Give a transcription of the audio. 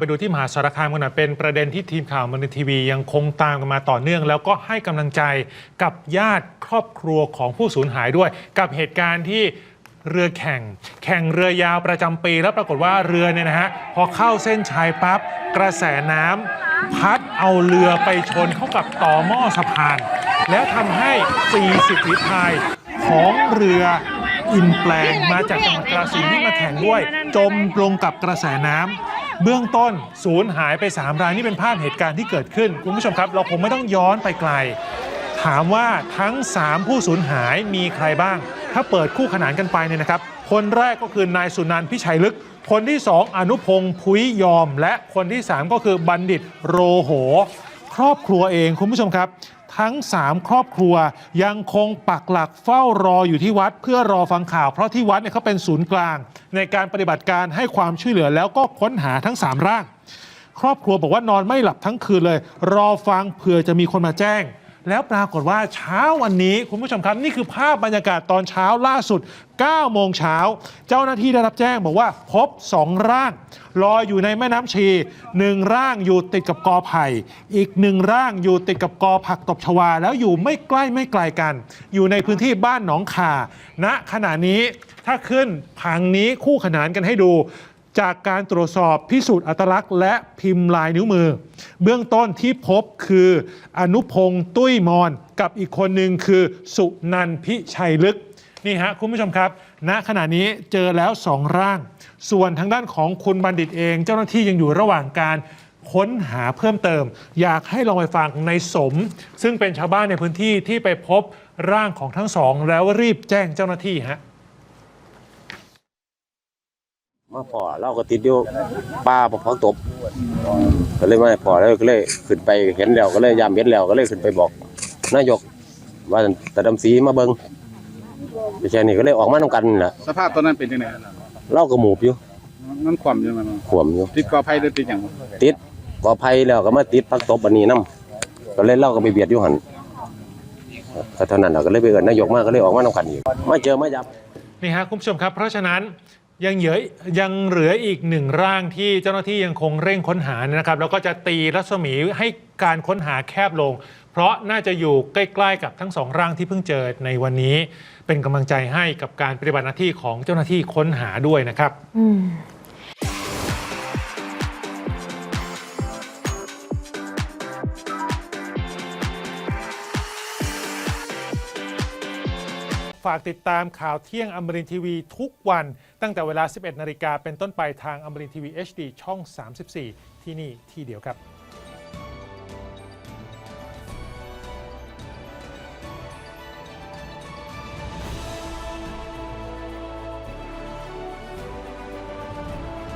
ไปดูที่มหาสารคามกันหน่อยเป็นประเด็นที่ทีมข่าวมันทีวียังคงตามกันมาต่อเนื่อง แล้วก็ให้กำลังใจกับญาติครอบครัวของผู้สูญหายด้วย กับเหตุการณ์ที่เรือแข่ง แข่งเรือยาวประจำปี แล้วปรากฏว่าเรือเนี่ยนะฮะพอเข้าเส้นชัยปั๊บกระแสน้ำพัดเอาเรือไปชนเข้ากับต่อหม้อสะพาน แล้วทำให้ 40ฝีพายของเรืออินแปลงมาจากจังหวัดกราสินที่มาแข่งด้วย จมลงกับกระแสน้ำ เบื้องต้นศูนย์หายไป 3 รายนี่เป็นภาพเหตุการณ์ที่เกิดขึ้น คุณผู้ชมครับ เราคงไม่ต้องย้อนไปไกล ถามว่าทั้ง 3 ผู้สูญหายมีใครบ้าง ถ้าเปิดคู่ขนานกันไปเนี่ยนะครับ คนแรกก็คือนายสุนันท์พิชัยลึก คนที่ 2 อนุพงศ์พุยยอม และคนที่ 3 ก็คือบัณฑิตโรโห ครอบครัวเองคุณผู้ชมครับ ทั้ง 3 ครอบครัว ยังคงปักหลักเฝ้ารออยู่ที่วัด เพื่อรอฟังข่าว เพราะที่วัดเนี่ยเขาเป็นศูนย์กลาง ในการปฏิบัติการให้ความช่วยเหลือแล้วก็ค้นหาทั้ง 3 ร่าง ครอบครัวบอกว่านอนไม่หลับทั้งคืนเลย รอฟังเผื่อจะมีคนมาแจ้ง แล้วปรากฏว่าเช้าวันนี้คุณผู้ชมครับ นี่คือภาพบรรยากาศตอนเช้าล่าสุด 9 โมงเช้า เจ้าหน้าที่ได้รับแจ้งบอกว่าพบ 2 ร่าง ลอยอยู่ในแม่น้ำชีหนึ่งร่างอยู่ติดกับกอไผ่ อีกหนึ่งร่างอยู่ติดกับกอผักตบชวา แล้วอยู่ไม่ใกล้ไม่ไกลกัน อยู่ในพื้นที่บ้านหนองขาณขณะนี้ถ้าขึ้นผังนี้คู่ขนานกันให้ดู จากการตรวจสอบพิสูจน์อัตลักษณ์ และพิมพ์ลายนิ้วมือ เบื้องต้นที่พบคืออนุพงศ์ตุ้ยมอนกับอีกคนหนึ่งคือสุนันท์พิชัยลึกนี่ฮะคุณผู้ชมครับ ณขณะนี้เจอแล้วสองร่าง ส่วนทางด้านของคุณบัณฑิตเอง เจ้าหน้าที่ยังอยู่ระหว่างการค้นหาเพิ่มเติม อยากให้ลองไปฟังในสม ซึ่งเป็นชาวบ้านในพื้นที่ที่ไปพบร่างของทั้งสอง แล้วรีบแจ้งเจ้าหน้าที่ฮะ มาพอเราก็ติดอยู่ป่าพอตบก็เลยมาพอแล้วก็เลยขึ้นไปเห็นแล้วก็เลยยามเห็นแล้วก็เลยขึ้นไปบอกนายกว่าแต่ดำสีมาเบิงไม่ใช่นี่ก็เลยออกมาทำกันนี่แหละสภาพตอนนั้นเป็นยังไงเราก็หมูบอยู่มันความอยู่มันขวมอยู่ติดกอไผ่หรือติดอย่างติดกอไผ่แล้วก็มาติดพักตบอันนี้นํก็เลยเล่าก็ไปเบียดอยู่หันก็เท่านั้นเราก็เลยไปเอินนายกมาก็เลยออกมาทำกันอีกมาเจอมายับนี่ฮะคุณผู้ชมครับ เพราะฉะนั้น ยังเหลือยังเหลืออีกหนึ่งร่างที่เจ้าหน้าที่ยังคงเร่งค้นหานะครับ แล้วก็จะตีรัศมีให้การค้นหาแคบลง เพราะน่าจะอยู่ใกล้ๆกับทั้งสองร่างที่เพิ่งเจอในวันนี้ เป็นกำลังใจให้กับการปฏิบัติหน้าที่ของเจ้าหน้าที่ค้นหาด้วยนะครับ ฝากติดตามข่าวเที่ยงอมรินทีวีทุกวันตั้งแต่เวลา 11 นาฬิกาเป็นต้นไปทางอมรินทีวี HD ช่อง 34 ที่นี่ที่เดียวครับ